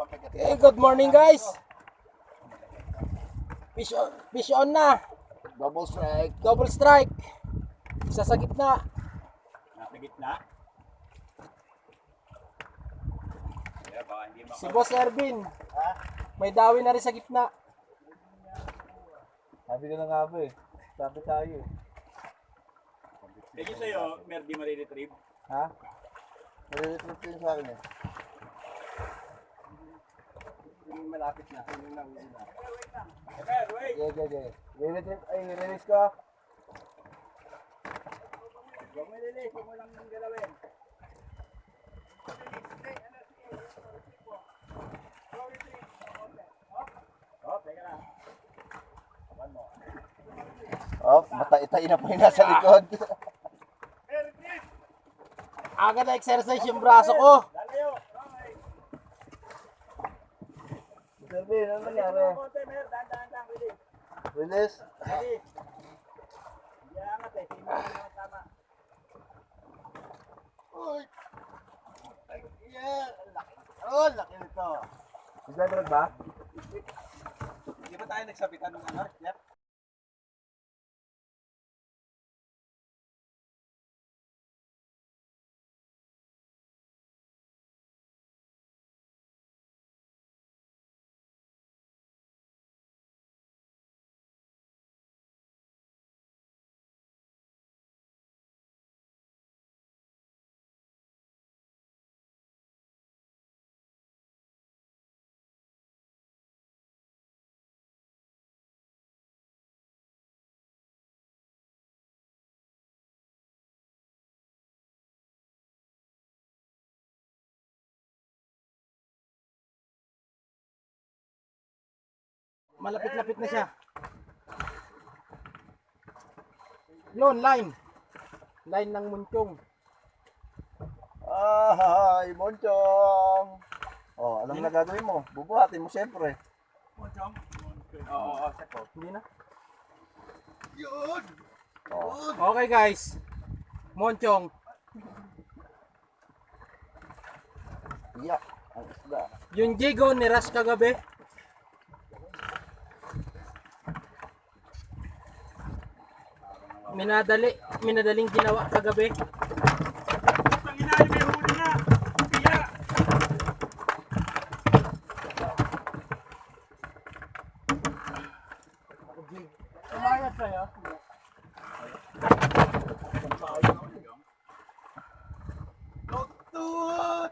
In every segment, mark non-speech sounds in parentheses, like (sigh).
Okay, good morning guys. Fish on, fish on na. Double strike. Double strike. Isa sa gitna. Nasa gitna. Si Boss Ervin. May dawi na rin sa gitna. Sabi ko na nga ba eh. Sabi tayo eh. Kaya sa'yo, Merdi mariretrieve. Ha? Nare-recruit yun sa akin eh. Malapit na. Yun lang, yun lang. Okay, wait. Yeah, yeah, yeah. Ay, release ko. Huwag mo ililis, huwag mo lang galawin. Oh. Oh, matay-tay na po yung nasa likod. Agad na exercise yung braso ko. Lalayo. Okay. B, ano nangyari? Konti, Mer. Dahan-dahan lang. Ready. Release? Ready. Hindi angat eh. Hindi mo naman tama. Uy! Yeah, laki. Oh, laki nito. Nagdadrag ba? Di ba tayo nagsabitan ng ano? Yep. Malapit-lapit na siya. Yun, line. Line ng munchong. Ay, Monchong! Oh, alam na gagawin mo. Bubuhatin mo siyempre. Monchong? Oo, oo, sakot. Hindi na. Yun! Oh. Okay guys. Monchong. Iyak. Ang isda. Yung jigo ni Ras kagabi. Minadali, minadaling ginawa kagabi. Ang inaali may huli na. Kaya. Umayat sa'yo. Tut!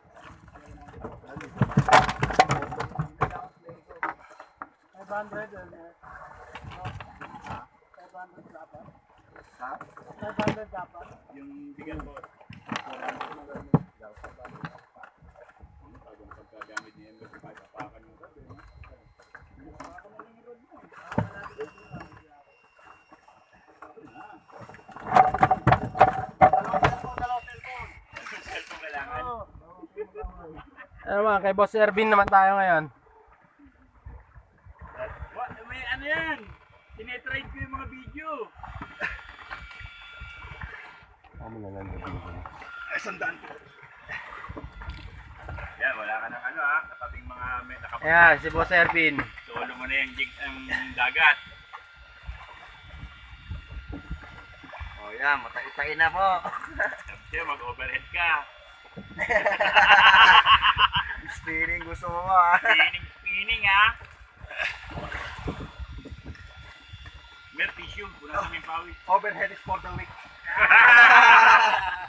Yung bigyan ko. Bagong pagkagamit ni Ember, papakan yung gabi. Cellphone kailangan. Ano mga, kay Boss Ervin naman tayo ngayon. What? May ano yan? Tinetrade ko yung mga video. Ano na lang gagawin? Ay, sandaan ko. Yan, wala ka ng ano ha. Katabing mga may nakapag... Ayan, si Boss Ervin. Solo mo na yung jig ang dagat. Oh, yan. Matay-tay na po. (laughs) Sabi mag-overhead ka. Spinning gusto mo ah. Spinning, spinning ha. Mer, tissue. Wala kaming pawis. Overhead is for the weak. (laughs)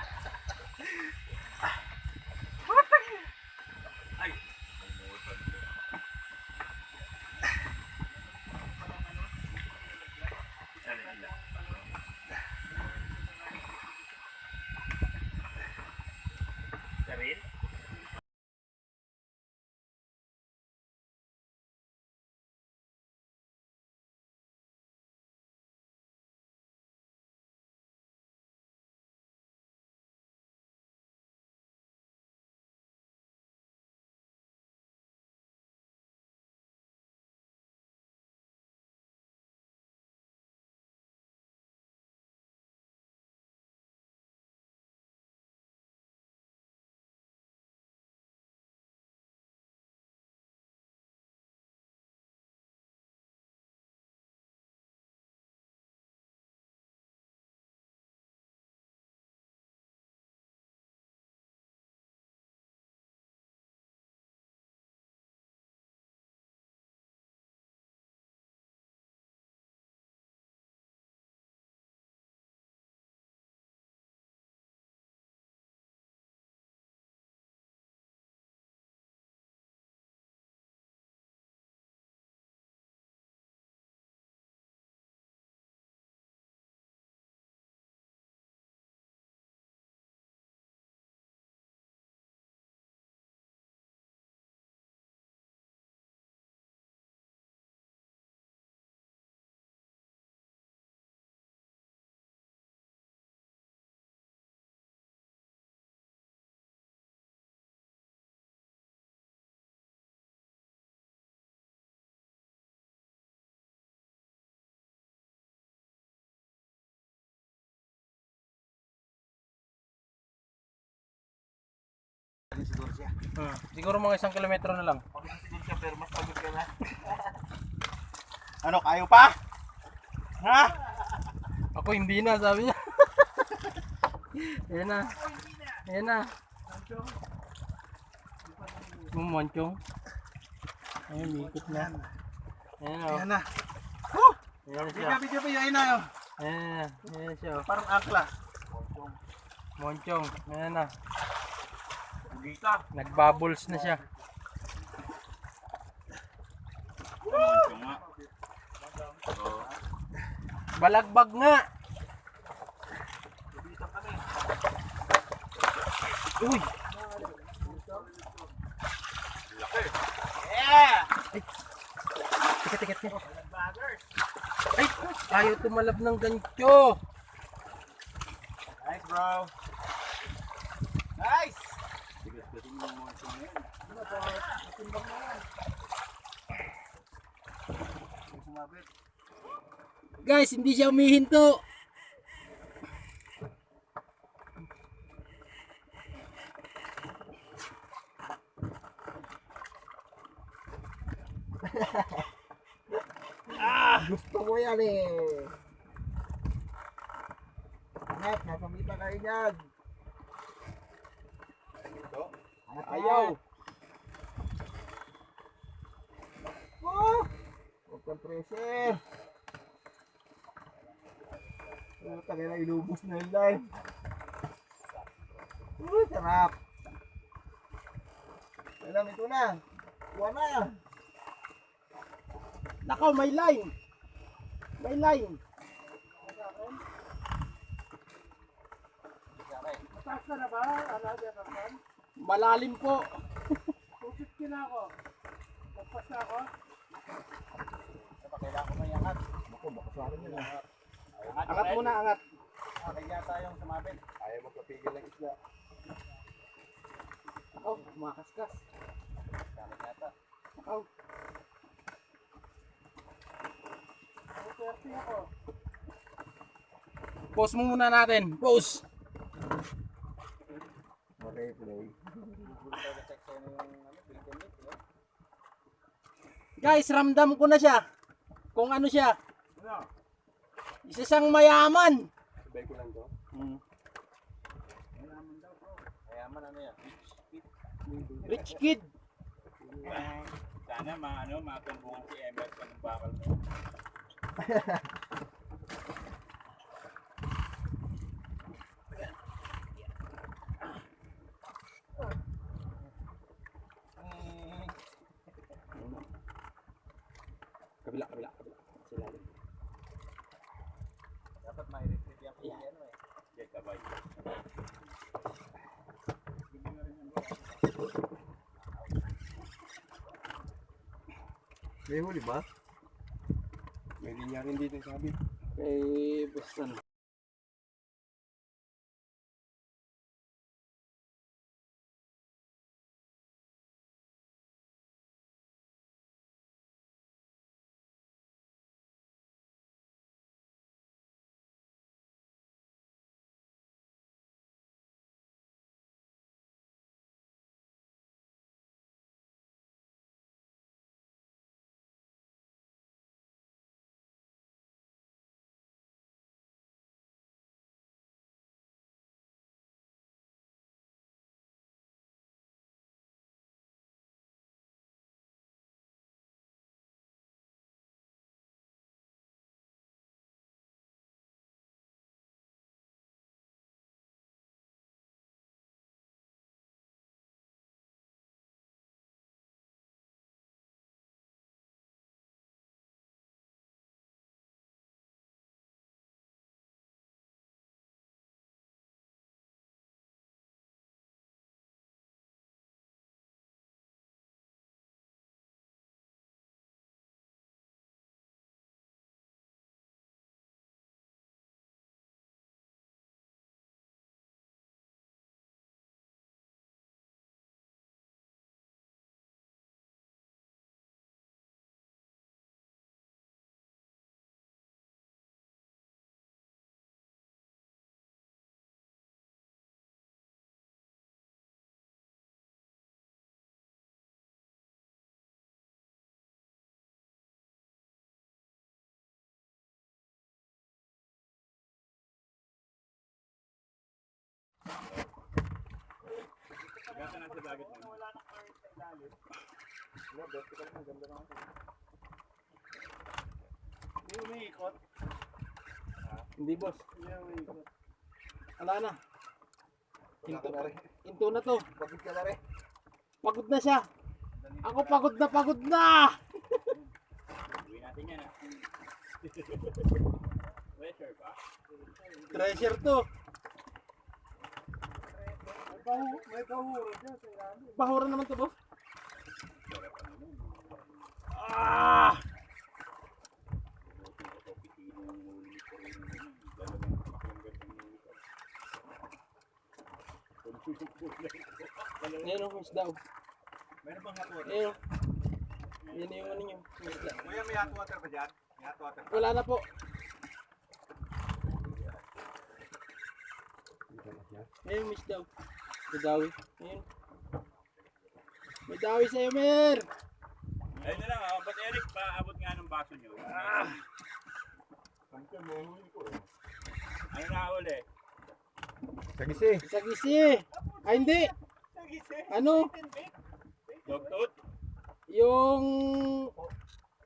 Hmm. Siguro mga isang kilometro na lang. Pag siguro siya, pero mas pagod ka na. (laughs) ano, kayo pa? Ha? Ako hindi na, sabi niya. (laughs) Ayan na. Ayan na. Yung monchong. Ayan, mikot na. Ayan o. Ayan na. Ayan Hindi siya. ka video pa yun na yun. Ayan na. Ayan siya. o. Parang angkla. Monchong. Ayan na. Nagbubbles na siya. Balagbag nga. Uy! Yeah! Teka, teka, teka. Ay! Ayaw tumalab ng gancho. Nice, bro. Guys, hindi siya umihinto. (laughs) Gusto ko yan eh. Anak, napamita kayo dyan. Anak, ayaw. Oh! Huwag kang pressure. Oh, tagal na inubos na yung line. Oh, sarap. Alam, ito na. Kuha na. Nakaw, may line. May line. Taas na na ba? Ano, man? Malalim po. 250 na ako. Pagpas na ako. Kailangan ko may angat. Ako, baka sa akin yun. Angat muna, angat. Akin yata yung sumabit. Ayaw magpapigil ng isla. Nakaw, makaskas. Akin yata. Nakaw. 230 ako. Pause mo muna natin. Pause. Okay, play. Guys, ramdam ko na siya. Kung ano siya. Ano? Isa siyang mayaman. Sabay ko lang to. Hmm. Mayaman ano yan? Rich kid. Sana ma ano, matumbungan si Emerson ng bakal mo. (laughs) Kabila, kabila, kabila. Sila. Dapat may retrieve yan kung ano eh. Diyan sabay. May huli ba? May linya rin dito sabi. Kay Boston. Gata na sa dagat. Wala nang current sa ilalim. Wala, vertical na, ganda na ako. Hindi umiikot. Hindi boss. Hindi umiikot. Wala na. Wala ka na rin. Hinto na to. Pagod ka na rin. Pagod na siya. Ako pagod na pagod na. Uwi natin yan ah. (laughs) Pressure ba? Treasure to. May bahu, may bahuro dyan. Bahura naman to boss. Ah! Ayan o, isda o. Meron bang hot water? Ayan o. Yan yung ano isda. Kuya, may hot water ba dyan? May hot water ba? Wala na po. Ayan isda o. May dawi. Ayan. May dawi sa'yo, Mer! Ayun na lang, ah. Ba't Eric, paabot nga ng baso nyo? Ka, may huli ko eh. Ano na uli? Sagisi. Isa-gisi! Ay, hindi! Ano? Tugtut? Yung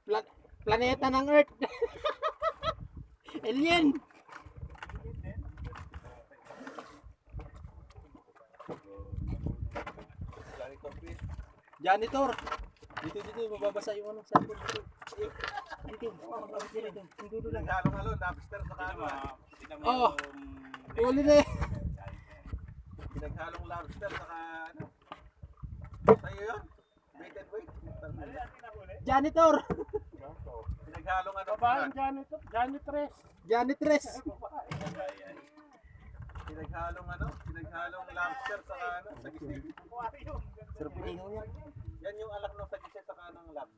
pla- planeta ng Earth. (laughs) Alien. Janitor. Dito dito mababasa yung ano sa dito. Dito. Dito dito. Dito lang. Halo-halo, lobster sa kano. yung... Huli na eh. Pinaghalong lobster sa ano. Sa'yo yun? Bait and wait. Ano? Janitor. Pinaghalong ano. janitor, janitress. Janitress. Pinaghalong ano. Pinaghalong lobster sa ano. Sagisi. Aquarium. Niya. Yan yung alak ng sagisi sa kanang lab.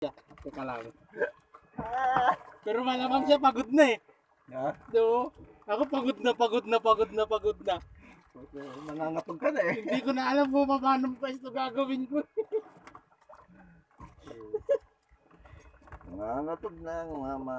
Teka lang. Pero malamang siya pagod na eh. Ha? Do, ako pagod na, pagod na, pagod na, pagod na. Nangangatog ka na eh. Hindi ko na alam kung paano pwesto gagawin ko. Nangangatog na mama.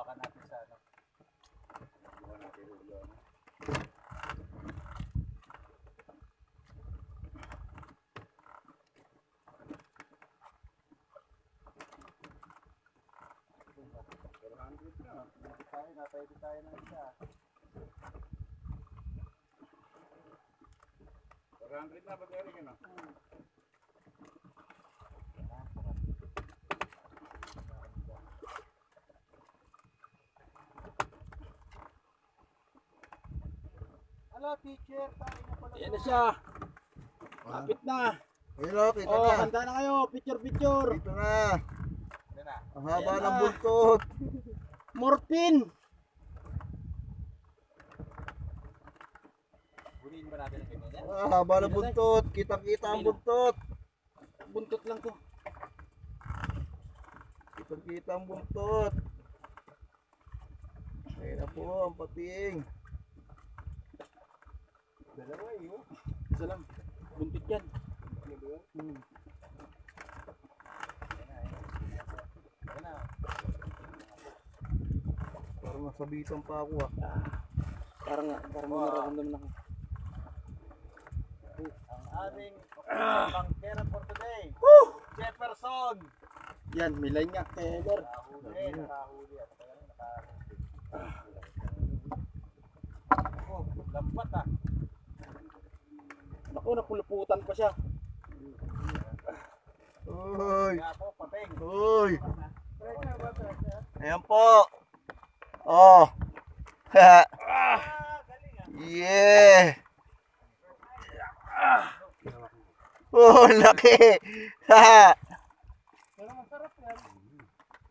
Hawakan natin sa ano. Tayo, napwede tayo ng isa. 400 na, ba't meron ka na? Hello, teacher. Tayo na pala. Ayan na siya. Kapit na. Ayun o, kita Oh, na. handa na kayo. Picture, picture. Dito na. Yan na. Ang haba Ayan ng na. buntot. Morphin. Bunin ba natin ang ganyan? Ah, haba ng buntot. Kitang-kita ang buntot. Buntot lang to. Kitang-kita ang buntot. Ayun na po, ang pating. Dalawa yun. Isa lang. Buntot yan. Hmm. Yan na. Parang nasabitan pa ako ah. Parang nga, parang may Wow. nararamdaman ako. Ang ating bangkera for today. Jefferson. Yan, may line nga. Kaya Eder. Nakahuli. Ano yun? Nakahuli. Oh, lampat ah. Naku, napuluputan pa siya. Uy! Ako. Uy! Ayan po! Oh! Ah, (laughs) ah. Yeah! Oh, laki! Ha! Pero masarap yan.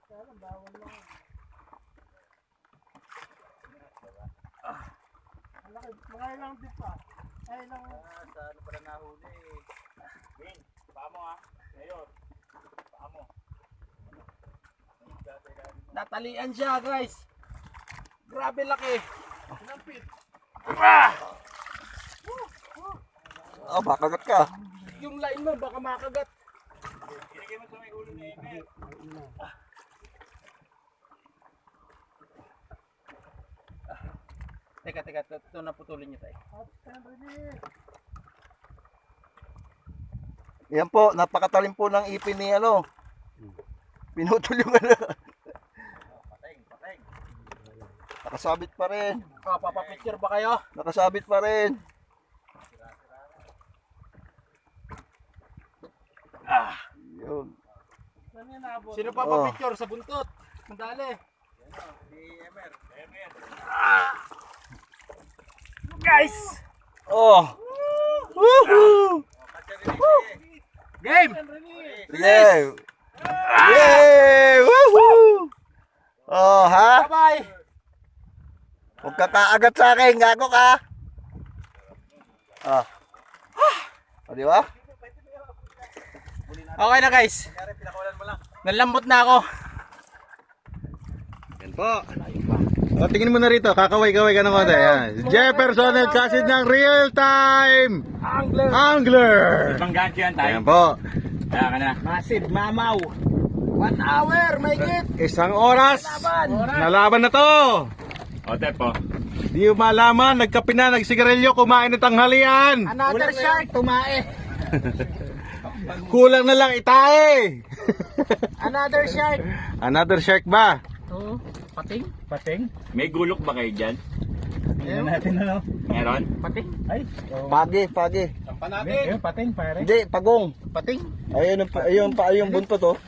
Kaya bawal lang. Ang laki, mga ilang din pa. Ay, ilang... Ah, sa ano pala nahuli? Wing, paa mo ah. Ngayon, paa mo. Natalian siya, guys. Grabe laki. Sinampit. Oh, bakagat ka. Yung line mo, baka makagat. Ilagay mo sa may ulo ni Emel. Teka, teka, ito, naputulin niyo tayo. Yan po, napakatalim po ng ipin ni ano. Pinutol yung ano. Pating, pating. Nakasabit pa rin. Ah, papapicture ba kayo? Nakasabit pa rin. Ah, Yun. Sino pa Oh. papicture sa buntot? Sandali. Yan o, si Emer. Emer. Guys! Oh! Woohoo! Game! Yeah! Yay! Woohoo! Oh, ha? Bye-bye! Huwag ka kaagat sa akin, gago ka. Ah. O, di ba? Okay na guys. Nalambot na ako. Yan po. O, tingin mo na rito, kakaway-kaway ka ng konti. Yan. Jefferson El Chasid ng Real Time Angler! Angler. Ibang gancho yan tayo. Yan po. Kaya ka na. Massive mamaw. One hour, may git. Isang oras. Laban. Nalaban na to. O, Tepo. Di mo malaman, nagkape na, nagsigarilyo, kumain ng tanghalian. Another shark, tumae. (laughs) Kulang na lang itae. (laughs) Another shark. Another shark ba? Oo. Pating? Pating? May gulok ba kayo dyan? Tingnan natin ano. Meron? Pating? Ay. Pagi, pagi. Sampa natin. pating pare. Hindi, pagong. Pating? Ayun, ang- ayun, pa, ayun, buntot, oh.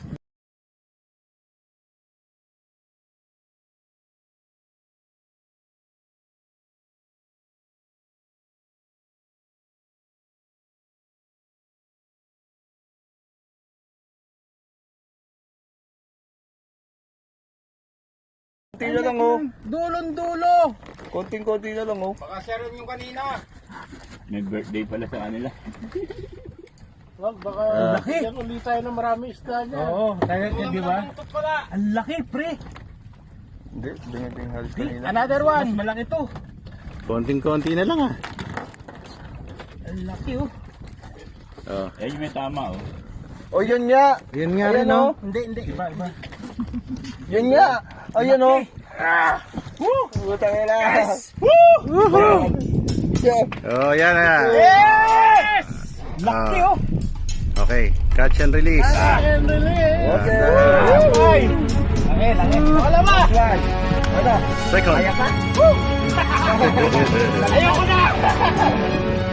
Konti na lang, oh. Dulon-dulo. Konting-konti na lang, oh. Baka siya rin yung kanina. May birthday pala sa kanila. Wag, baka Ah. laki. Yan ulit tayo ng marami isda niya. Oo, tayo Kulang di ba? Ang laki, pre. Hindi, binibinghal kanina. Another one. Mas malaki to. Konting-konti na lang ah. Ang laki, oh. Oh. Eh, may tama, oh. Oh, yun nga. Yun nga Ayan, rin, no? oh. Hindi, hindi. Iba, iba. (laughs) Yun nga. Ayun, oh. Putang ina. Oh, yan na. Yes! Laki Ah. oh! Okay, catch and release. Okay. Ay! Laki, laki. Wala ba? Ano? Second. Kaya ka? Ayun!